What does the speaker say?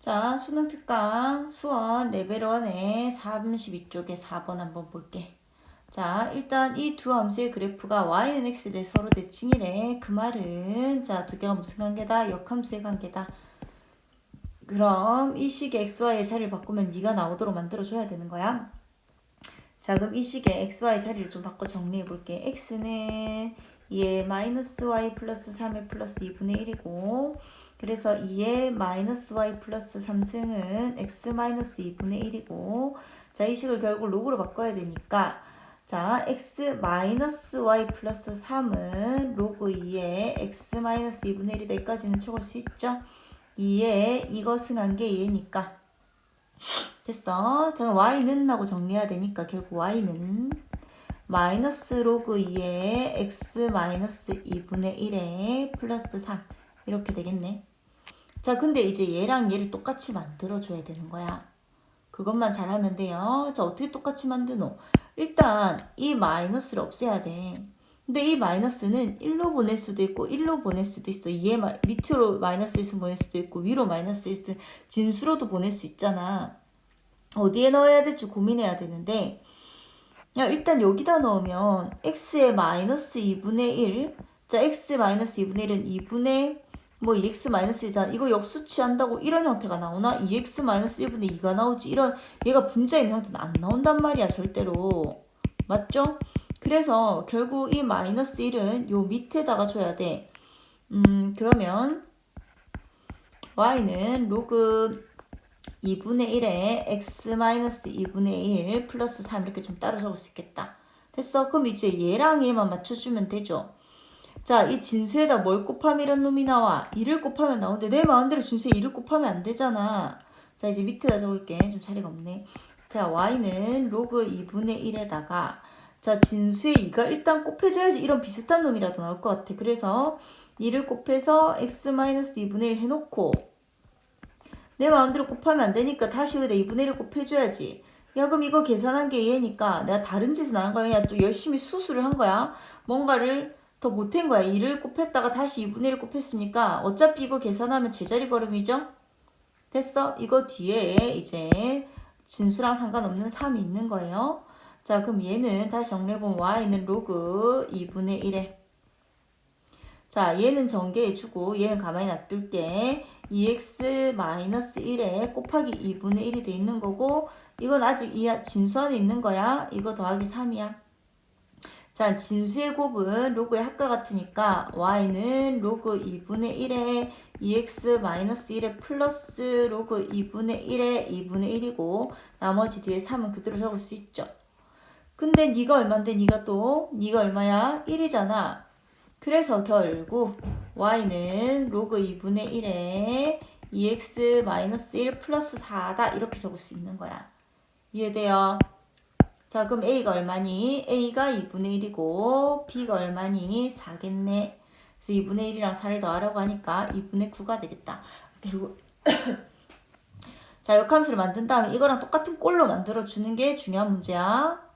자, 수능 특강 수원 레벨 1의 32쪽에 4번 한번 볼게. 자, 일단 이 두 함수의 그래프가 y는 x에 대해 서로 대칭이래. 그 말은 자, 두 개가 무슨 관계다? 역함수의 관계다. 그럼 이 식의 xy의 자리를 바꾸면 네가 나오도록 만들어 줘야 되는 거야. 자, 그럼 이 식의 xy 자리를 좀 바꿔 정리해 볼게. x는 2의 마이너스 y 플러스 3의 플러스 2분의 1이고 그래서 2의 마이너스 y 플러스 3승은 x 마이너스 2분의 1이고 자, 이 식을 결국 로그로 바꿔야 되니까 자, x 마이너스 y 플러스 3은 로그 2의 x 마이너스 2분의 1이다. 여기까지는 적을 수 있죠? 2의 이것은 한게 얘니까 됐어. 자, y는 하고 정리해야 되니까 결국 y는 마이너스 로그 2의 x 마이너스 2분의 1에 플러스 3 이렇게 되겠네. 자, 근데 이제 얘랑 얘를 똑같이 만들어줘야 되는 거야. 그것만 잘하면 돼요. 자, 어떻게 똑같이 만드노? 일단 이 마이너스를 없애야 돼. 근데 이 마이너스는 1로 보낼 수도 있고 1로 보낼 수도 있어. 얘 마, 밑으로 마이너스 1을 보낼 수도 있고 위로 마이너스 1을 진수로도 보낼 수 있잖아. 어디에 넣어야 될지 고민해야 되는데 야, 일단 여기다 넣으면 x의 마이너스 2분의 1. 자, x 마이너스 2분의 1은 2분의 뭐 2x 마이너스 1이잖아. 이거 역수치 한다고 이런 형태가 나오나? 2x 마이너스 1분의 2가 나오지. 이런 얘가 분자인 형태는 안 나온단 말이야, 절대로. 맞죠? 그래서 결국 이 마이너스 1은 요 밑에다가 줘야 돼. 음, 그러면 y는 로그 2분의 1에 x 마이너스 2분의 1 플러스 3 이렇게 좀 따로 적을 수 있겠다. 됐어? 그럼 이제 얘랑 얘만 맞춰주면 되죠. 자, 이 진수에다 뭘 곱하면 이런 놈이 나와? 2를 곱하면 나오는데 내 마음대로 진수에 2를 곱하면 안 되잖아. 자, 이제 밑에다 적을게. 좀 자리가 없네. 자, y는 로그 2분의 1에다가 자, 진수에 2가 일단 곱해줘야지 이런 비슷한 놈이라도 나올 것 같아. 그래서 2를 곱해서 x-2분의 1 해놓고 내 마음대로 곱하면 안 되니까 다시 여기다 2분의 1을 곱해줘야지. 야, 그럼 이거 계산한 게 얘니까 내가 다른 짓은 안 한 거야. 그냥 또 열심히 수술을 한 거야. 뭔가를 더 못한 거야. 2를 곱했다가 다시 2분의 1을 곱했으니까 어차피 이거 계산하면 제자리 걸음이죠? 됐어? 이거 뒤에 이제 진수랑 상관없는 3이 있는 거예요. 자, 그럼 얘는 다시 정리해보면 y는 로그 2분의 1에 자, 얘는 전개해주고 얘는 가만히 놔둘게. 2x 마이너스 1에 곱하기 2분의 1이 돼 있는 거고 이건 아직 이 진수 안에 있는 거야. 이거 더하기 3이야. 자, 진수의 곱은 로그의 합과 같으니까 y는 로그 2분의 1에 2x 마이너스 1에 플러스 로그 2분의 1에 2분의 1이고 나머지 뒤에 3은 그대로 적을 수 있죠. 근데 네가 얼만데 네가 또 네가 얼마야? 1이잖아. 그래서 결국 y는 로그 2분의 1에 2x 마이너스 1 플러스 4다 이렇게 적을 수 있는 거야. 이해돼요? 자 그럼 a가 얼마니? a가 2분의 1이고 b가 얼마니? 4겠네. 그래서 2분의 1이랑 4를 더하라고 하니까 2분의 9가 되겠다. 그리고 자 역함수를 만든 다음에 이거랑 똑같은 꼴로 만들어 주는 게 중요한 문제야.